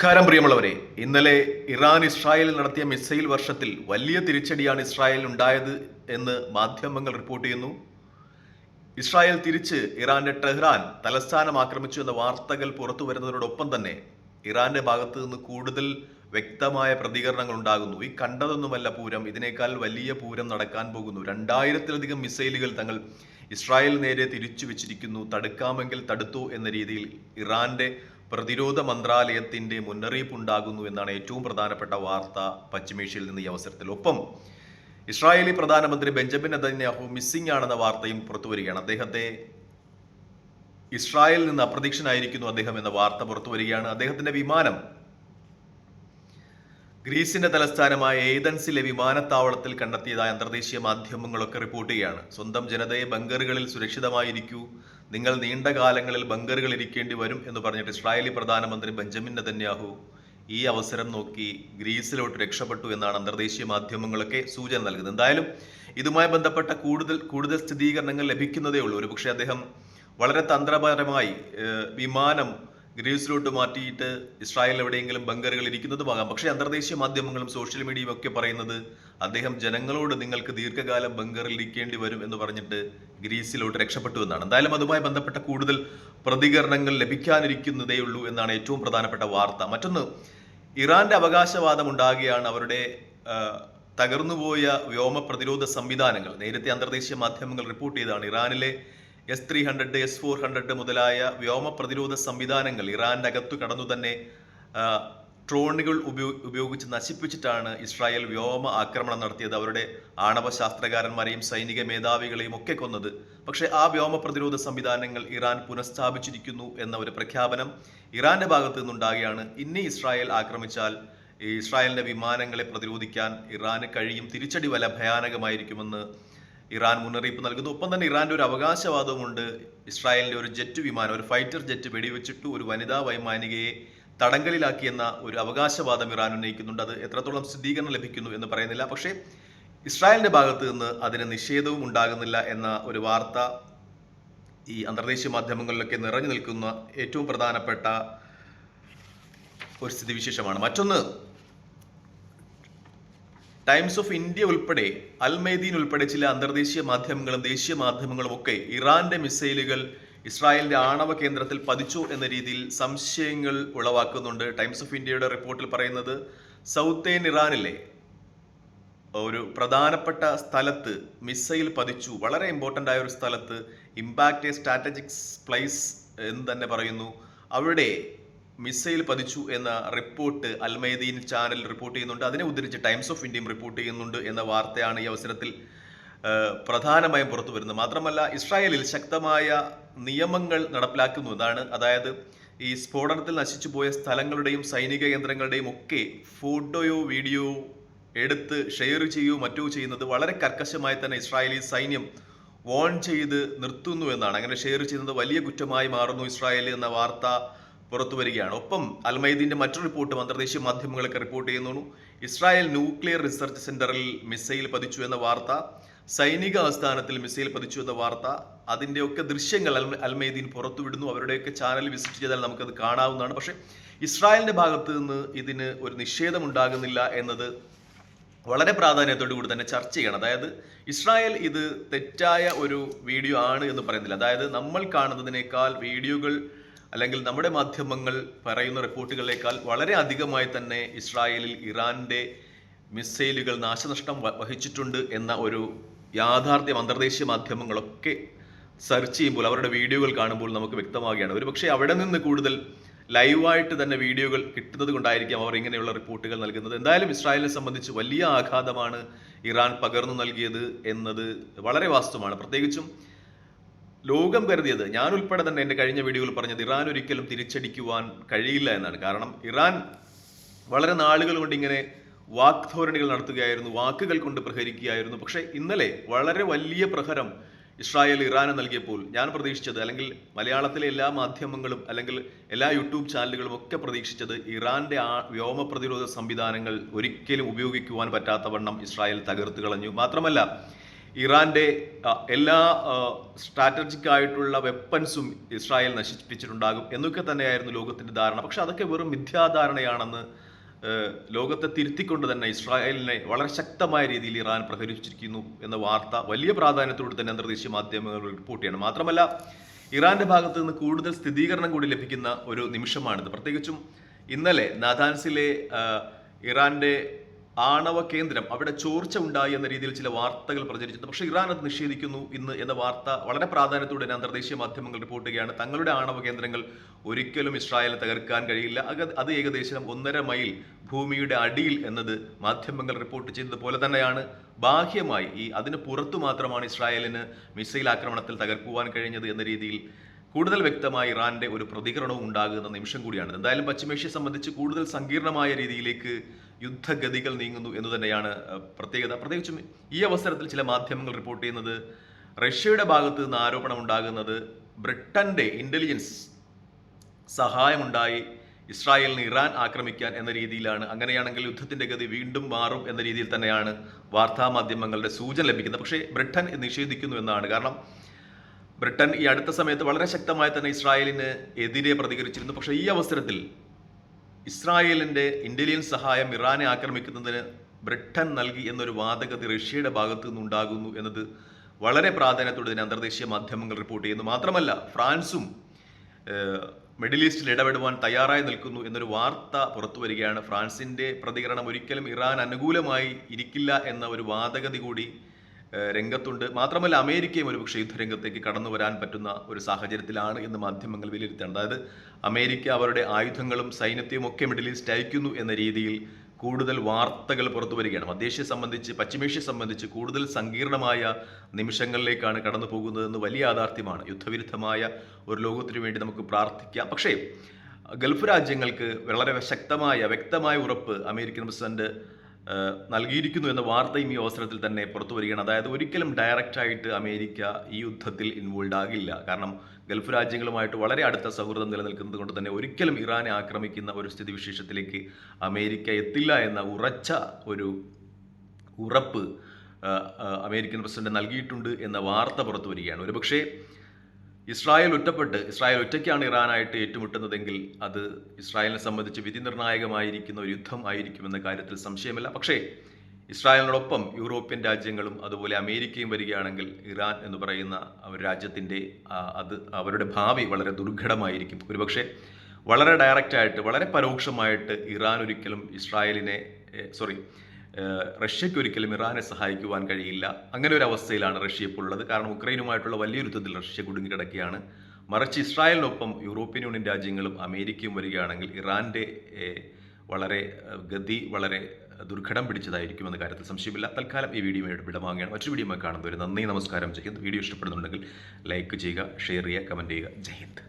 നമസ്കാരം പ്രിയമുള്ളവരെ. ഇന്നലെ ഇറാൻ ഇസ്രായേലിൽ നടത്തിയ മിസൈൽ വർഷത്തിൽ വലിയ തിരിച്ചടിയാണ് ഇസ്രായേലിൽ ഉണ്ടായത് എന്ന് മാധ്യമങ്ങൾ റിപ്പോർട്ട് ചെയ്യുന്നു. ഇസ്രായേൽ തിരിച്ച് ഇറാന്റെ ടെഹ്റാൻ തലസ്ഥാനം ആക്രമിച്ചു എന്ന വാർത്തകൾ പുറത്തു വരുന്നതിനോടൊപ്പം തന്നെ ഇറാന്റെ ഭാഗത്ത് നിന്ന് കൂടുതൽ വ്യക്തമായ പ്രതികരണങ്ങൾ ഉണ്ടാകുന്നു. ഈ കണ്ടതൊന്നുമല്ല പൂരം. ഇതിനേക്കാൾ വലിയ പൂരം നടക്കാൻ പോകുന്നു. രണ്ടായിരത്തിലധികം മിസൈലുകൾ തങ്ങൾ ഇസ്രായേൽ നേരെ തിരിച്ചു വെച്ചിരിക്കുന്നു തടുക്കാമെങ്കിൽ തടുത്തു എന്ന രീതിയിൽ ഇറാന്റെ പ്രതിരോധ മന്ത്രാലയത്തിന്റെ മുന്നറിയിപ്പ് ഉണ്ടാകുന്നു എന്നാണ് ഏറ്റവും പ്രധാനപ്പെട്ട വാർത്ത പശ്ചിമേഷ്യയിൽ നിന്ന് ഈ അവസരത്തിൽ. ഒപ്പം ഇസ്രായേലി പ്രധാനമന്ത്രി ബെഞ്ചമിൻ നെതന്യാഹു മിസ്സിംഗ് ആണെന്ന വാർത്തയും പുറത്തു വരികയാണ്. അദ്ദേഹത്തെ ഇസ്രായേലിൽ നിന്ന് അപ്രതീക്ഷനായിരിക്കുന്നു അദ്ദേഹം എന്ന വാർത്ത പുറത്തു വരികയാണ്. അദ്ദേഹത്തിന്റെ വിമാനം ഗ്രീസിന്റെ തലസ്ഥാനമായ ഏതൻസിലെ വിമാനത്താവളത്തിൽ കണ്ടെത്തിയതായ അന്തർദേശീയ മാധ്യമങ്ങളൊക്കെ റിപ്പോർട്ട് ചെയ്യുകയാണ്. സ്വന്തം ജനതയെ ബങ്കറുകളിൽ സുരക്ഷിതമായിരിക്കൂ. നിങ്ങൾ നീണ്ട കാലങ്ങളിൽ ബങ്കറുകൾ ഇരിക്കേണ്ടി വരും എന്ന് പറഞ്ഞിട്ട് ഇസ്രായേലി പ്രധാനമന്ത്രി ബെഞ്ചമിൻ നെതന്യാഹു ഈ അവസരം നോക്കി ഗ്രീസിലോട്ട് രക്ഷപ്പെട്ടു എന്നാണ് അന്തർദേശീയ മാധ്യമങ്ങളൊക്കെ സൂചന നൽകുന്നത്. എന്തായാലും ഇതുമായി ബന്ധപ്പെട്ട കൂടുതൽ കൂടുതൽ സ്ഥിരീകരണങ്ങൾ ലഭിക്കുന്നതേ ഉള്ളൂ. ഒരുപക്ഷെ അദ്ദേഹം വളരെ തന്ത്രപരമായി വിമാനം ഗ്രീസിലോട്ട് മാറ്റിയിട്ട് ഇസ്രായേൽ എവിടെയെങ്കിലും ബങ്കറുകൾ ഇരിക്കുന്നതുമാകാം പക്ഷേ അന്തർദേശീയ മാധ്യമങ്ങളും സോഷ്യൽ മീഡിയയും ഒക്കെ പറയുന്നത് അദ്ദേഹം ജനങ്ങളോട് നിങ്ങൾക്ക് ദീർഘകാലം ബങ്കറിൽ ഇരിക്കേണ്ടി വരും എന്ന് പറഞ്ഞിട്ട് ഗ്രീസിലോട്ട് രക്ഷപ്പെട്ടു എന്നാണ്. എന്തായാലും അതുമായി ബന്ധപ്പെട്ട കൂടുതൽ പ്രതികരണങ്ങൾ ലഭിക്കാനിരിക്കുന്നതേ ഉള്ളൂ എന്നാണ് ഏറ്റവും പ്രധാനപ്പെട്ട വാർത്ത. മറ്റൊന്ന് ഇറാന്റെ അവകാശവാദം ഉണ്ടാകുകയാണ് അവരുടെ തകർന്നുപോയ വ്യോമ പ്രതിരോധ സംവിധാനങ്ങൾ. നേരത്തെ അന്തർദേശീയ മാധ്യമങ്ങൾ റിപ്പോർട്ട് ചെയ്തതാണ് ഇറാനിലെ S three hundred S four hundred മുതലായ വ്യോമ പ്രതിരോധ സംവിധാനങ്ങൾ ഇറാന്റെ അകത്തു കടന്നു തന്നെ ഡ്രോണുകൾ ഉപയോ ഉപയോഗിച്ച് നശിപ്പിച്ചിട്ടാണ് ഇസ്രായേൽ വ്യോമ ആക്രമണം നടത്തിയത്. അവരുടെ ആണവ ശാസ്ത്രകാരന്മാരെയും സൈനിക മേധാവികളെയും ഒക്കെ കൊന്നത്. പക്ഷേ ആ വ്യോമ പ്രതിരോധ സംവിധാനങ്ങൾ ഇറാൻ പുനഃസ്ഥാപിച്ചിരിക്കുന്നു എന്ന ഒരു പ്രഖ്യാപനം ഇറാന്റെ ഭാഗത്തു നിന്നുണ്ടാകുകയാണ്. ഇനി ഇസ്രായേൽ ആക്രമിച്ചാൽ ഇസ്രായേലിന്റെ വിമാനങ്ങളെ പ്രതിരോധിക്കാൻ ഇറാന് കഴിയും. തിരിച്ചടി വല ഭയാനകമായിരിക്കുമെന്ന് ഇറാൻ മുന്നറിയിപ്പ് നൽകുന്നു. ഒപ്പം തന്നെ ഇറാന്റെ ഒരു അവകാശവാദവുമുണ്ട്. ഇസ്രായേലിന്റെ ഒരു ജെറ്റ് വിമാനം ഒരു ഫൈറ്റർ ജെറ്റ് വെടിവെച്ചിട്ടു ഒരു വനിതാ വൈമാനികയെ തടങ്കലിലാക്കിയെന്ന ഒരു അവകാശവാദം ഇറാൻ ഉന്നയിക്കുന്നുണ്ട്. അത് എത്രത്തോളം സ്ഥിരീകരണം ലഭിക്കുന്നു എന്ന് പറയുന്നില്ല. പക്ഷേ ഇസ്രായേലിന്റെ ഭാഗത്ത് നിന്ന് അതിന് നിഷേധവും ഉണ്ടാകുന്നില്ല എന്ന ഒരു വാർത്ത ഈ അന്തർദേശീയ മാധ്യമങ്ങളിലൊക്കെ നിറഞ്ഞു നിൽക്കുന്ന ഏറ്റവും പ്രധാനപ്പെട്ട ഒരു സ്ഥിതിവിശേഷമാണ്. മറ്റൊന്ന് ടൈംസ് ഓഫ് ഇന്ത്യ ഉൾപ്പെടെ അൽമൈദീൻ ഉൾപ്പെടെ ചില അന്തർദേശീയ മാധ്യമങ്ങളും ദേശീയ മാധ്യമങ്ങളും ഒക്കെ ഇറാന്റെ മിസൈലുകൾ ഇസ്രായേലിന്റെ ആണവ കേന്ദ്രത്തിൽ പതിച്ചു എന്ന രീതിയിൽ സംശയങ്ങൾ ഉളവാക്കുന്നുണ്ട്. ടൈംസ് ഓഫ് ഇന്ത്യയുടെ റിപ്പോർട്ടിൽ പറയുന്നത് സൗത്തേൻ ഇറാനിലെ ഒരു പ്രധാനപ്പെട്ട സ്ഥലത്ത് മിസൈൽ പതിച്ചു. വളരെ ഇമ്പോർട്ടന്റ് ആയ ഒരു സ്ഥലത്ത് ഇമ്പാക്റ്റ് സ്ട്രാറ്റജിക്സ് പ്ലേസ് എന്ന് തന്നെ പറയുന്നു. അവിടെ മിസൈൽ പതിച്ചു എന്ന റിപ്പോർട്ട് അൽമൈദീൻ ചാനൽ റിപ്പോർട്ട് ചെയ്യുന്നുണ്ട്. അതിനെ ഉദ്ധരിച്ച് ടൈംസ് ഓഫ് ഇന്ത്യയും റിപ്പോർട്ട് ചെയ്യുന്നുണ്ട് എന്ന വാർത്തയാണ് ഈ അവസരത്തിൽ പ്രധാനമായും പുറത്തു വരുന്നത്. മാത്രമല്ല ഇസ്രായേലിൽ ശക്തമായ നിയമങ്ങൾ നടപ്പിലാക്കുന്നു അതായത് ഈ സ്ഫോടനത്തിൽ നശിച്ചു പോയ സ്ഥലങ്ങളുടെയും സൈനിക കേന്ദ്രങ്ങളുടെയും ഒക്കെ ഫോട്ടോയോ വീഡിയോ എടുത്ത് ഷെയർ ചെയ്യുകയോ മറ്റോ ചെയ്യുന്നത് വളരെ കർക്കശമായി തന്നെ ഇസ്രായേലി സൈന്യം വോൺ ചെയ്ത് നിർത്തുന്നു എന്നാണ്. അങ്ങനെ ഷെയർ ചെയ്യുന്നത് വലിയ കുറ്റമായി മാറുന്നു ഇസ്രായേൽ എന്ന വാർത്ത. പുറത്തു വരികയാണ്. ഒപ്പം അൽമൈദീന്റെ മറ്റൊരു റിപ്പോർട്ടും അന്തർദേശീയ മാധ്യമങ്ങളൊക്കെ റിപ്പോർട്ട് ചെയ്യുന്നു. ഇസ്രായേൽ ന്യൂക്ലിയർ റിസർച്ച് സെന്ററിൽ മിസൈൽ പതിച്ചു എന്ന വാർത്ത സൈനിക ആസ്ഥാനത്തിൽ മിസൈൽ പതിച്ചു എന്ന വാർത്ത അതിന്റെയൊക്കെ ദൃശ്യങ്ങൾ അൽ അൽമൈദീൻ പുറത്തുവിടുന്നു അവരുടെയൊക്കെ ചാനൽ വിസിറ്റ് ചെയ്താൽ നമുക്കത് കാണാവുന്നതാണ്. പക്ഷേ ഇസ്രായേലിന്റെ ഭാഗത്ത് നിന്ന് ഇതിന് ഒരു നിഷേധം ഉണ്ടാകുന്നില്ല എന്നത് വളരെ പ്രാധാന്യത്തോടു കൂടി തന്നെ ചർച്ച ചെയ്യണം. അതായത് ഇസ്രായേൽ ഇത് തെറ്റായ ഒരു വീഡിയോ ആണ് എന്ന് പറയുന്നില്ല. അതായത് നമ്മൾ കാണുന്നതിനേക്കാൾ വീഡിയോകൾ അല്ലെങ്കിൽ നമ്മുടെ മാധ്യമങ്ങൾ പറയുന്ന റിപ്പോർട്ടുകളേക്കാൾ വളരെ അധികമായി തന്നെ ഇസ്രായേലിൽ ഇറാന്റെ മിസൈലുകൾ നാശനഷ്ടം വഹിച്ചിട്ടുണ്ട് എന്ന ഒരു യാഥാർത്ഥ്യം അന്തർദേശീയ മാധ്യമങ്ങളൊക്കെ സെർച്ച് ചെയ്യുമ്പോൾ അവരുടെ വീഡിയോകൾ കാണുമ്പോൾ നമുക്ക് വ്യക്തമാവുകയാണ്. ഒരു പക്ഷേ അവിടെ നിന്ന് കൂടുതൽ ലൈവായിട്ട് തന്നെ വീഡിയോകൾ കിട്ടുന്നത് കൊണ്ടായിരിക്കാം അവർ ഇങ്ങനെയുള്ള റിപ്പോർട്ടുകൾ നൽകുന്നത്. എന്തായാലും ഇസ്രായേലിനെ സംബന്ധിച്ച് വലിയ ആഘാതമാണ് ഇറാൻ പകർന്നു നൽകിയത് എന്നത് വളരെ വാസ്തവമാണ്. പ്രത്യേകിച്ചും ലോകം കരുതിയത്. ഞാൻ ഉൾപ്പെടെ തന്നെ എന്റെ കഴിഞ്ഞ വീഡിയോയിൽ പറഞ്ഞത് ഇറാൻ ഒരിക്കലും തിരിച്ചടിക്കുവാൻ കഴിയില്ല എന്നാണ്. കാരണം ഇറാൻ വളരെ നാളുകൾ കൊണ്ട് ഇങ്ങനെ വാക്ധോരണികൾ നടത്തുകയായിരുന്നു വാക്കുകൾ കൊണ്ട് പ്രഹരിക്കുകയായിരുന്നു. പക്ഷേ ഇന്നലെ വളരെ വലിയ പ്രഹരം ഇസ്രായേൽ ഇറാന് നൽകിയപ്പോൾ ഞാൻ പ്രതീക്ഷിച്ചത് അല്ലെങ്കിൽ മലയാളത്തിലെ എല്ലാ മാധ്യമങ്ങളും അല്ലെങ്കിൽ എല്ലാ യൂട്യൂബ് ചാനലുകളും ഒക്കെ പ്രതീക്ഷിച്ചത് ഇറാന്റെ ആ വ്യോമ പ്രതിരോധ സംവിധാനങ്ങൾ ഒരിക്കലും ഉപയോഗിക്കുവാൻ പറ്റാത്തവണ്ണം ഇസ്രായേൽ തകർത്ത് കളഞ്ഞു. മാത്രമല്ല ഇറാന്റെ എല്ലാ സ്ട്രാറ്റജിക് ആയിട്ടുള്ള വെപ്പൺസും ഇസ്രായേൽ നശിപ്പിച്ചിട്ടുണ്ടാകും എന്നൊക്കെ തന്നെയായിരുന്നു ലോകത്തിന്റെ ധാരണ. പക്ഷെ അതൊക്കെ വെറും മിഥ്യാധാരണയാണെന്ന് ലോകത്തെ തിരുത്തിക്കൊണ്ട് തന്നെ ഇസ്രായേലിനെ വളരെ ശക്തമായ രീതിയിൽ ഇറാൻ പ്രഹരിച്ചിരിക്കുന്നു എന്ന വാർത്ത വലിയ പ്രാധാന്യത്തോടെ തന്നെ അന്തർദേശീയ മാധ്യമങ്ങൾ റിപ്പോർട്ട് ചെയ്യണം. മാത്രമല്ല ഇറാന്റെ ഭാഗത്ത് നിന്ന് കൂടുതൽ സ്ഥിരീകരണം കൂടി ലഭിക്കുന്ന ഒരു നിമിഷമാണിത്. പ്രത്യേകിച്ചും ഇന്നലെ നാഥാൻസിലെ ഇറാന്റെ ആണവ കേന്ദ്രം അവിടെ ചോർച്ച ഉണ്ടായി എന്ന രീതിയിൽ ചില വാർത്തകൾ പ്രചരിച്ചിട്ടുണ്ട്. പക്ഷേ ഇറാൻ അത് നിഷേധിക്കുന്നു ഇന്ന് എന്ന വാർത്ത വളരെ പ്രാധാന്യത്തോടെ തന്നെ അന്തർദേശീയ മാധ്യമങ്ങൾ റിപ്പോർട്ട് ചെയ്യുകയാണ്. തങ്ങളുടെ ആണവ കേന്ദ്രങ്ങൾ ഒരിക്കലും ഇസ്രായേലിനെ തകർക്കാൻ കഴിയില്ല. അത് ഏകദേശം ഒന്നര മൈൽ ഭൂമിയുടെ അടിയിൽ എന്നത് മാധ്യമങ്ങൾ റിപ്പോർട്ട് ചെയ്തതുപോലെ തന്നെയാണ്. ബാഹ്യമായി ഈ അതിന് പുറത്തു മാത്രമാണ് ഇസ്രായേലിന് മിസൈൽ ആക്രമണത്തിൽ തകർക്കുവാൻ കഴിഞ്ഞത് എന്ന രീതിയിൽ കൂടുതൽ വ്യക്തമായി ഇറാന്റെ ഒരു പ്രതികരണവും ഉണ്ടാകുന്ന നിമിഷം കൂടിയാണ് എന്തായാലും പശ്ചിമേഷ്യയെ സംബന്ധിച്ച് കൂടുതൽ സങ്കീർണമായ രീതിയിലേക്ക് യുദ്ധഗതികൾ നീങ്ങുന്നു എന്ന് തന്നെയാണ് പ്രത്യേകത. പ്രത്യേകിച്ചും ഈ അവസരത്തിൽ ചില മാധ്യമങ്ങൾ റിപ്പോർട്ട് ചെയ്യുന്നത് റഷ്യയുടെ ഭാഗത്ത് നിന്ന് ആരോപണം ഉണ്ടാകുന്നത് ബ്രിട്ടന്റെ ഇന്റലിജൻസ് സഹായമുണ്ടായി ഇസ്രായേലിന് ഇറാൻ ആക്രമിക്കാൻ എന്ന രീതിയിലാണ്. അങ്ങനെയാണെങ്കിൽ യുദ്ധത്തിന്റെ ഗതി വീണ്ടും മാറും എന്ന രീതിയിൽ തന്നെയാണ് വാർത്താ മാധ്യമങ്ങളുടെ സൂചന ലഭിക്കുന്നത്. പക്ഷേ ബ്രിട്ടൻ നിഷേധിക്കുന്നു എന്നാണ്. കാരണം ബ്രിട്ടൻ ഈ അടുത്ത സമയത്ത് വളരെ ശക്തമായി തന്നെ ഇസ്രായേലിന് എതിരെ പ്രതികരിച്ചിരുന്നു. പക്ഷേ ഈ അവസരത്തിൽ ഇസ്രായേലിന്റെ ഇന്റലിജൻസ് സഹായം ഇറാനെ ആക്രമിക്കുന്നതിന് ബ്രിട്ടൻ നൽകി എന്നൊരു വാദഗതി റഷ്യയുടെ ഭാഗത്തു നിന്നുണ്ടാകുന്നു എന്നത് വളരെ പ്രാധാന്യത്തോടെ ഇതിനെ അന്തർദേശീയ മാധ്യമങ്ങൾ റിപ്പോർട്ട് ചെയ്യുന്നു. മാത്രമല്ല ഫ്രാൻസും മിഡിൽ ഈസ്റ്റിൽ ഇടപെടുവാൻ തയ്യാറായി നിൽക്കുന്നു എന്നൊരു വാർത്ത പുറത്തു വരികയാണ്. ഫ്രാൻസിന്റെ പ്രതികരണം ഒരിക്കലും ഇറാൻ അനുകൂലമായി ഇരിക്കില്ല എന്ന ഒരു വാദഗതി കൂടി രംഗത്തുണ്ട്. മാത്രമല്ല അമേരിക്കയും ഒരുപക്ഷെ യുദ്ധരംഗത്തേക്ക് കടന്നു വരാൻ പറ്റുന്ന ഒരു സാഹചര്യത്തിലാണ് എന്ന് മാധ്യമങ്ങൾ വിലയിരുത്തുകയാണ് അതായത് അമേരിക്ക അവരുടെ ആയുധങ്ങളും സൈന്യത്തെയും ഒക്കെ മിഡിൽ ഈസ്റ്റ് അയക്കുന്നു എന്ന രീതിയിൽ കൂടുതൽ വാർത്തകൾ പുറത്തു വരികയാണ്. മധ്യേഷ്യയെ സംബന്ധിച്ച് പശ്ചിമേഷ്യയെ സംബന്ധിച്ച് കൂടുതൽ സങ്കീർണമായ നിമിഷങ്ങളിലേക്കാണ് കടന്നു പോകുന്നതെന്ന് വലിയ യാഥാർത്ഥ്യമാണ്. യുദ്ധവിരുദ്ധമായ ഒരു ലോകത്തിനു വേണ്ടി നമുക്ക് പ്രാർത്ഥിക്കാം. പക്ഷേ ഗൾഫ് രാജ്യങ്ങൾക്ക് വളരെ ശക്തമായ വ്യക്തമായ ഉറപ്പ് അമേരിക്കൻ പ്രസിഡന്റ് നൽകിയിരിക്കുന്നു എന്ന വാർത്തയും ഈ അവസരത്തിൽ തന്നെ പുറത്തു വരികയാണ്. അതായത് ഒരിക്കലും ഡയറക്റ്റായിട്ട് അമേരിക്ക ഈ യുദ്ധത്തിൽ ഇൻവോൾവ് ആകില്ല. കാരണം ഗൾഫ് രാജ്യങ്ങളുമായിട്ട് വളരെ അടുത്ത സൗഹൃദം നിലനിൽക്കുന്നത് കൊണ്ട് തന്നെ ഒരിക്കലും ഇറാനെ ആക്രമിക്കുന്ന ഒരു സ്ഥിതിവിശേഷത്തിലേക്ക് അമേരിക്ക എത്തില്ല എന്ന ഉറച്ച ഒരു ഉറപ്പ് അമേരിക്കൻ പ്രസിഡന്റ് നൽകിയിട്ടുണ്ട് എന്ന വാർത്ത പുറത്തു വരികയാണ്. ഒരുപക്ഷേ ഇസ്രായേൽ ഒറ്റപ്പെട്ട് ഇസ്രായേൽ ഒറ്റയ്ക്കാണ് ഇറാനായിട്ട് ഏറ്റുമുട്ടുന്നതെങ്കിൽ അത് ഇസ്രായേലിനെ സംബന്ധിച്ച് വിധി നിർണായകമായിരിക്കുന്ന ഒരു യുദ്ധം ആയിരിക്കുമെന്ന കാര്യത്തിൽ സംശയമില്ല. പക്ഷേ ഇസ്രായേലിനോടൊപ്പം യൂറോപ്യൻ രാജ്യങ്ങളും അതുപോലെ അമേരിക്കയും വരികയാണെങ്കിൽ ഇറാൻ എന്ന് പറയുന്ന അവർ രാജ്യത്തിന്റെ അത് അവരുടെ ഭാവി വളരെ ദുർഘടമായിരിക്കും. ഒരുപക്ഷെ വളരെ ഡയറക്റ്റായിട്ട് വളരെ പരോക്ഷമായിട്ട് ഇറാൻ ഒരിക്കലും ഇസ്രായേലിനെ സോറി റഷ്യയ്ക്ക് ഒരിക്കലും ഇറാനെ സഹായിക്കുവാൻ കഴിയില്ല. അങ്ങനെ ഒരു അവസ്ഥയിലാണ് റഷ്യ ഇപ്പോൾ ഉള്ളത്. കാരണം ഉക്രൈനുമായിട്ടുള്ള വലിയ യുദ്ധത്തിൽ റഷ്യ കുടുങ്ങിക്കിടക്കുകയാണ്. മറിച്ച് ഇസ്രായേലിനൊപ്പം യൂറോപ്യൻ യൂണിയൻ രാജ്യങ്ങളും അമേരിക്കയും വരികയാണെങ്കിൽ ഇറാന്റെ വളരെ ഗതി വളരെ ദുർഘടം പിടിച്ചതായിരിക്കും എന്ന കാര്യത്തിൽ സംശയമില്ല. തൽക്കാലം ഈ വീഡിയോ വിടവാങ്ങുകയാണ്. മറ്റൊരു വീഡിയോ കാണുന്നവർ നന്ദി. നമസ്കാരം. ചെയ്യുന്നു വീഡിയോ ഇഷ്ടപ്പെടുന്നുണ്ടെങ്കിൽ ലൈക്ക് ചെയ്യുക ഷെയർ ചെയ്യുക കമന്റ് ചെയ്യുക. ജയ് ഹിന്ദ്.